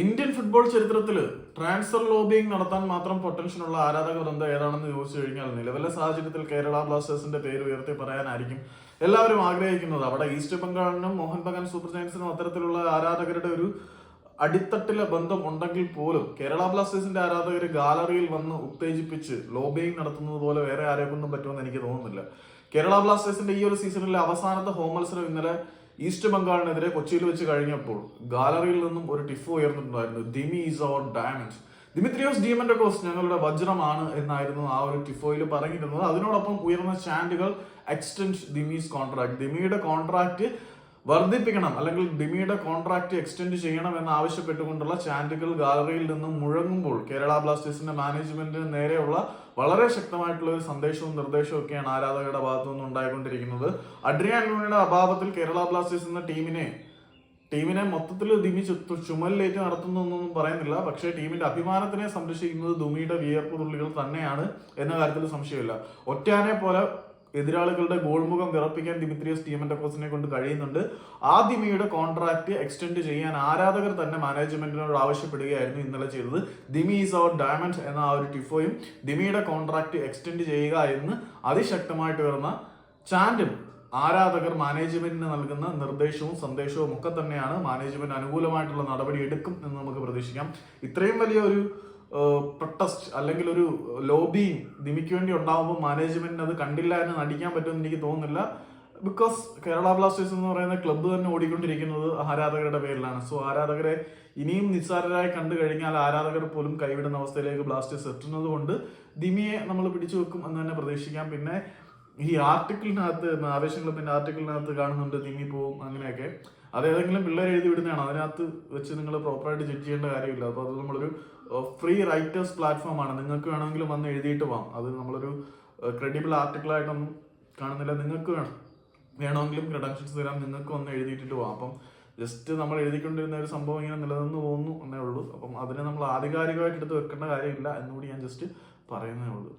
Indian football ചരിത്രത്തിൽ transfer lobbying നടത്താൻ മാത്രം പൊട്ടൻഷ്യലുള്ള ആരാധക വൃന്ദം ഏതാണെന്ന് ചോദിച്ചു കഴിഞ്ഞാൽ നിലവിലെ സാഹചര്യത്തിൽ കേരള ബ്ലാസ്റ്റേഴ്സിന്റെ പേര് ഉയർത്തി പറയാനായിരിക്കും എല്ലാവരും ആഗ്രഹിക്കുന്നത്. അവിടെ ഈസ്റ്റ് ബംഗാളിനും മോഹൻ ബഗാൻ സൂപ്പർ ജയൻസിനും അത്തരത്തിലുള്ള ആരാധകരുടെ ഒരു അടിത്തട്ടിലെ ബന്ധം ഉണ്ടെങ്കിൽ പോലും കേരള ബ്ലാസ്റ്റേഴ്സിന്റെ ആരാധകർ ഗാലറിയിൽ വന്ന് ഉത്തേജിപ്പിച്ച് ലോബിയിങ് നടത്തുന്നത് പോലെ വേറെ ആരെ കൊണ്ടും പറ്റുമെന്ന് എനിക്ക് തോന്നുന്നില്ല. കേരള ബ്ലാസ്റ്റേഴ്സിന്റെ ഈ ഒരു സീസണിലെ അവസാനത്തെ ഹോം മത്സരം ഇന്നലെ ഈസ്റ്റ് ബംഗാളിനെതിരെ കൊച്ചിയിൽ വെച്ച് കഴിഞ്ഞപ്പോൾ ഗാലറിയിൽ നിന്നും ഒരു ടിഫ് ഉയർന്നിട്ടുണ്ടായിരുന്നു. Dimi is our diamond Dimitrios Diamantakos ഞങ്ങളുടെ വജ്രമാണ് എന്നായിരുന്നു ആ ഒരു ടിഫോയിൽ പറഞ്ഞിരുന്നത്. അതിനോടൊപ്പം ഉയർന്ന ചാൻഡുകൾ എക്സ്റ്റെൻഡ് ദിമീസ് കോൺട്രാക്ട്. ദിമിയുടെ കോൺട്രാക്ട് വർദ്ധിപ്പിക്കണം അല്ലെങ്കിൽ ഡിമിയുടെ കോൺട്രാക്ട് എക്സ്റ്റെൻഡ് ചെയ്യണം എന്ന് ആവശ്യപ്പെട്ടുകൊണ്ടുള്ള ചാൻഡുകൾ ഗാലറിയിൽ നിന്നും മുഴങ്ങുമ്പോൾ കേരള ബ്ലാസ്റ്റേഴ്സിന്റെ മാനേജ്മെന്റിന് നേരെയുള്ള വളരെ ശക്തമായിട്ടുള്ള ഒരു സന്ദേശവും നിർദ്ദേശവും ഒക്കെയാണ് ആരാധകരുടെ ഭാഗത്തു നിന്ന് ഉണ്ടായിക്കൊണ്ടിരിക്കുന്നത്. അഡ്രിയാൻ ലൂണിയുടെ അഭാവത്തിൽ കേരള ബ്ലാസ്റ്റേഴ്സ് എന്ന ടീമിനെ ടീമിനെ മൊത്തത്തിൽ ദിമി ചു- നടത്തുന്നു നടത്തുന്നൊന്നും പറയുന്നില്ല. പക്ഷേ ടീമിന്റെ അഭിമാനത്തിനെ സംരക്ഷിക്കുന്നത് ദുമിയുടെ വിയർപ്പ് തുള്ളികൾ തന്നെയാണ് എന്ന കാര്യത്തിൽ സംശയമില്ല. ഒറ്റാനെ പോലെ എതിരാളികളുടെ ഗോൾമുഖം വിറപ്പിക്കാൻ ദിമിത്രിയസ് ടീമിന്റെ കോസിനെ കൊണ്ട് കഴിയുന്നുണ്ട്. ആദിമിയുടെ ദിമിയുടെ കോൺട്രാക്ട് എക്സ്റ്റെൻഡ് ചെയ്യാൻ ആരാധകർ തന്നെ മാനേജ്മെന്റിനോട് ആവശ്യപ്പെടുകയായിരുന്നു ഇന്നലെ ചെയ്തത്. ദിമി ഈസ് അവർ ഡയമണ്ട് എന്ന ആ ഒരു ടിഫോയും ദിമിയുടെ കോൺട്രാക്ട് എക്സ്റ്റെൻഡ് ചെയ്യുക എന്ന് അതിശക്തമായിട്ട് വരുന്ന ചാൻഡും ആരാധകർ മാനേജ്മെന്റിന് നൽകുന്ന നിർദ്ദേശവും സന്ദേശവും ഒക്കെ തന്നെയാണ് മാനേജ്മെന്റ് അനുകൂലമായിട്ടുള്ള നടപടി എടുക്കും എന്ന് നമുക്ക് പ്രതീക്ഷിക്കാം. ഇത്രയും വലിയ ഒരു പ്രൊട്ടസ്റ്റ് അല്ലെങ്കിൽ ഒരു ലോബി ദിമിക്ക് വേണ്ടി ഉണ്ടാകുമ്പോൾ മാനേജ്മെന്റിന് അത് കണ്ടില്ല എന്ന് നടിക്കാൻ പറ്റുമെന്ന് എനിക്ക് തോന്നുന്നില്ല. ബിക്കോസ് കേരള ബ്ലാസ്റ്റേഴ്സ് എന്ന് പറയുന്ന ക്ലബ്ബ് തന്നെ ഓടിക്കൊണ്ടിരിക്കുന്നത് ആരാധകരുടെ പേരിലാണ്. സോ ആരാധകരെ ഇനിയും നിസ്സാരരായി കണ്ടു കഴിഞ്ഞാൽ ആരാധകർ പോലും കൈവിടുന്ന അവസ്ഥയിലേക്ക് ബ്ലാസ്റ്റേഴ്സ് എത്തുന്നത് കൊണ്ട് ദിമിയെ നമ്മൾ പിടിച്ചു വെക്കും എന്ന് തന്നെ പ്രതീക്ഷിക്കാം. പിന്നെ ഈ ആർട്ടിക്കിളിനകത്ത് ആവേശങ്ങൾ പിന്നെ ആർട്ടിക്കിളിനകത്ത് കാണുന്നുണ്ട് തിങ്ങി പോവും അങ്ങനെയൊക്കെ. അത് ഏതെങ്കിലും പിള്ളേർ എഴുതി വിടുന്നതാണ്? അതിനകത്ത് വെച്ച് നിങ്ങൾ പ്രോപ്പറായിട്ട് ജഡ്ജ് ചെയ്യേണ്ട കാര്യമില്ല. അപ്പോൾ അത് നമ്മളൊരു ഫ്രീ റൈറ്റേഴ്സ് പ്ലാറ്റ്ഫോം ആണ്. നിങ്ങൾക്ക് വേണമെങ്കിലും വന്ന് എഴുതിയിട്ട് പോകാം അത് നമ്മളൊരു ക്രെഡിബിൾ ആർട്ടിക്കിളായിട്ടൊന്നും കാണുന്നില്ല. നിങ്ങൾക്ക് വേണം. വേണമെങ്കിലും ക്രെഡൻഷ്യൽസ് തരാം. നിങ്ങൾക്ക് വന്ന് എഴുതിയിട്ടിട്ട് പോകാം അപ്പം ജസ്റ്റ് നമ്മൾ എഴുതിക്കൊണ്ടിരുന്ന ഒരു സംഭവം ഇങ്ങനെ നിലനിന്ന് പോകുന്നു എന്നേ ഉള്ളൂ. അപ്പം അതിനെ നമ്മൾ ആധികാരികമായിട്ട് എടുത്ത് വെക്കേണ്ട കാര്യമില്ല എന്നുകൂടി ഞാൻ ജസ്റ്റ് പറയുന്നേ ഉള്ളൂ.